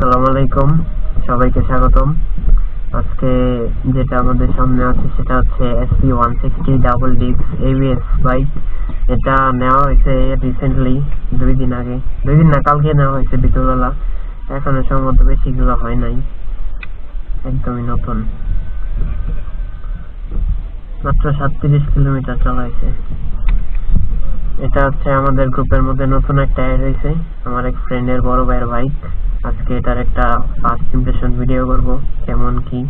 আসসালামু আলাইকুম সবাইকে স্বাগতম। আজকে যেটা আমাদের সামনে আছে সেটা হচ্ছে এসপি ওয়ান সিক্সটি ডাবল ডিক্স এবিএস বাইক এটা নেওয়া হয়েছে রিসেন্টলি দুই দিন আগে। দুই দিন না, কালকে নেওয়া হয়েছে বিকেলবেলা। এখনও সম্ভবত বেশিগুলো হয় নাই। একদমই নতুন। মাত্র সাতত্রিশ কিলোমিটার চালাইছে। এটা হচ্ছে আমাদের গ্রুপের মধ্যে নতুন একটা অ্যাড হয়েছে। আমার এক ফ্রেন্ডের বড় ভাইয়ের বাইক আজকে এটার একটা ফার্স্ট ইমপ্রেশন ভিডিও করব, কেমন কি।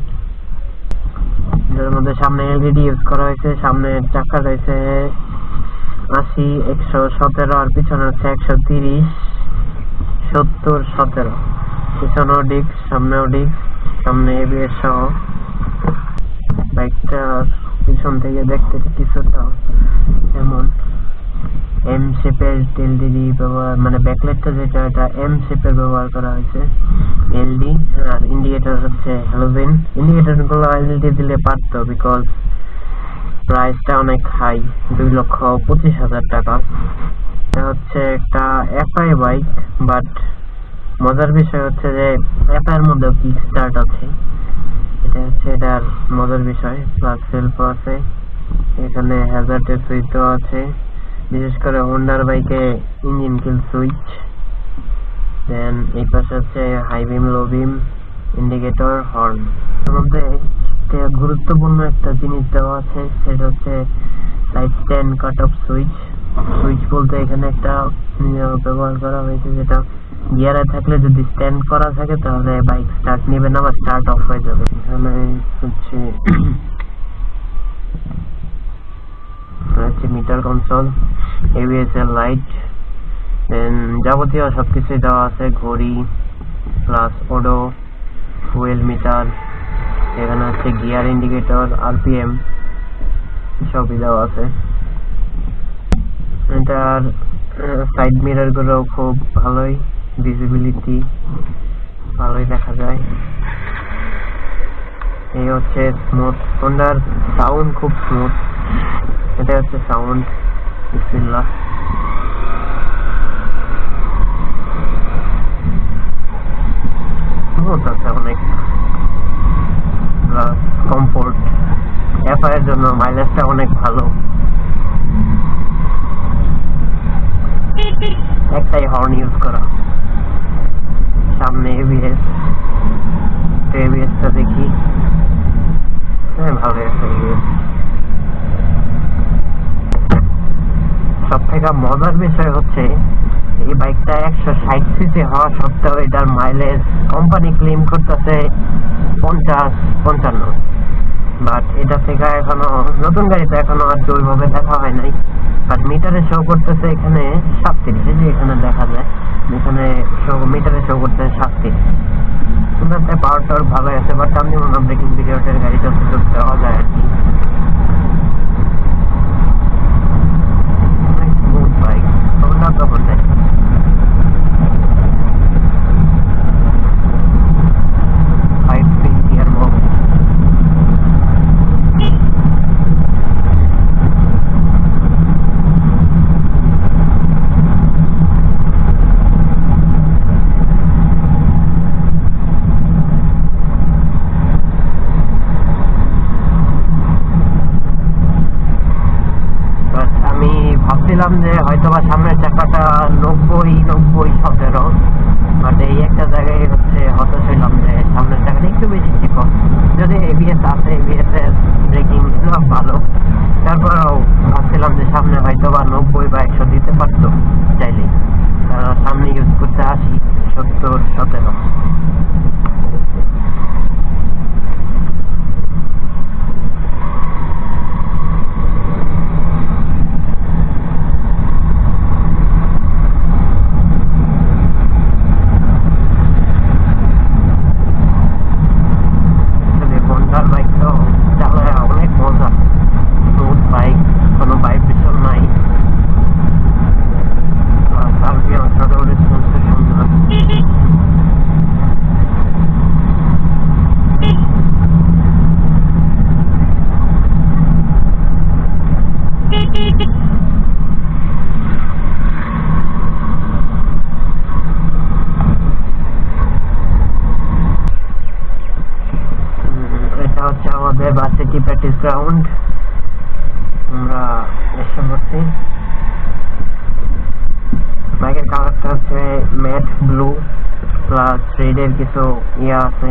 এটার মধ্যে সামনে এলইডি ইউজ করা হয়েছে, সামনে চাকা রয়েছে আশি, একশো সতেরো আর পিছনে হচ্ছে একশো তিরিশ, সত্তর সতেরো। পিছনেও ডিস্ক সামনেও ডিস্ক সামনে এবিএস সহ। বাইকটা পিছন থেকে দেখতে কিছুটা এমন এম শেপের এলডিডি ব্যবহার মানে ব্যাকলাইটটা যেটা এটা এম শেপের ব্যবহার করা হয়েছে এলডি আর ইন্ডিকেটর হচ্ছে হ্যালোজেন ইন্ডিকেটরগুলো এলইডি দিলে পারতো বিকজ প্রাইসটা অনেক হাই দুই লক্ষ পঁচিশ হাজার টাকা। এটা হচ্ছে একটা এফআই বাইক বাট মজার বিষয় হচ্ছে যে এর মধ্যে কিক স্টার্ট আছে। এটা হচ্ছে এটার মজার বিষয়। প্লাস সেলফ আছে। এখানে হ্যাজার্ডের সুইচও আছে। বিশেষ করে হোন্ডার বাইকে ইঞ্জিন কিল সুইচ দেন এই পাশে হচ্ছে high beam low beam indicator horn এর মধ্যে গুরুত্বপূর্ণ একটা জিনিস দেওয়া আছে, সেটা হচ্ছে side stand cut off switch switch বলতে এখানে একটা ব্যবহার করা হয়েছে, যেটা গিয়ারে থাকলে যদি স্ট্যান্ড করা থাকে, তাহলে বাইক স্টার্ট নেবে না, বা স্টার্ট অফ হয়ে যাবে। এখানে হচ্ছে হচ্ছে মিটার কনসোল এবিএস এর লাইট দেন যাবতীয় সবকিছুই দেওয়া আছে, ঘড়ি প্লাস ওডো ফুয়েল মিটার এখানে হচ্ছে গিয়ার ইন্ডিকেটর আরপিএম সবই দেওয়া আছে। এটার সাইড মিররগুলো খুব ভালোই ভিজিবিলিটি ভালোই দেখা যায়। এই হচ্ছে স্মুথ হোন্ডার সাউন্ড খুব স্মুথ এটা হচ্ছে সাউন্ড বিসমিল্লাহ। অনেক ভালো। একটাই হর্ন ইউজ করা। সামনে এবিএস এবিএসটা দেখি। হ্যাঁ ভালো আছে এবিএস সব থেকে মজার বিষয় হচ্ছে, এই বাইকটা একশো ষাট সিসি হওয়া সত্ত্বেও এটার মাইলেজ কোম্পানি ক্লেম করতেছে পঞ্চাশ, পঞ্চান্ন। বাট এটা থেকে এখনও, নতুন গাড়িতে এখনও আর ওইভাবে দেখা হয় নাই। বাট মিটারে শো করতেছে এখানে সাতত্রিশ যে এখানে দেখা যায়, এখানে শো মিটারে শো করতেছে সাতত্রিশ। পাওয়ার টাওয়ার ভালোই আছে বাট আমি মনে হয় ব্রেকিং পিরিয়ডের গাড়ি যতটুকু দেওয়া যায় আর কি স্মুথ বাইক ওগুলো তো বলতে five speed gear box But আমি ভাবছিলাম যে হয়তো বা সামনের চাকাটা নব্বই নব্বই সতেরো বাট এই একটা জায়গায় হচ্ছে হতাশ হইলাম যে সামনের চাকাটা একটু বেশি চিকন যদি এবিএস আছে এবিএস এর ব্রেকিং ভালো। তারপরেও ভাবছিলাম যে সামনে হয়তো বা নব্বই বা একশো দিতে পারতো চাইলেই। সামনে ইউজ করতে আসি, সত্তর, সতেরো। ভার্সিটি প্র্যাকটিস গ্রাউন্ড আমরা এসে পড়ছি বাইকের কালারটা হচ্ছে ম্যাট ব্লু প্লাস রেডের কিছু ইয়ে আছে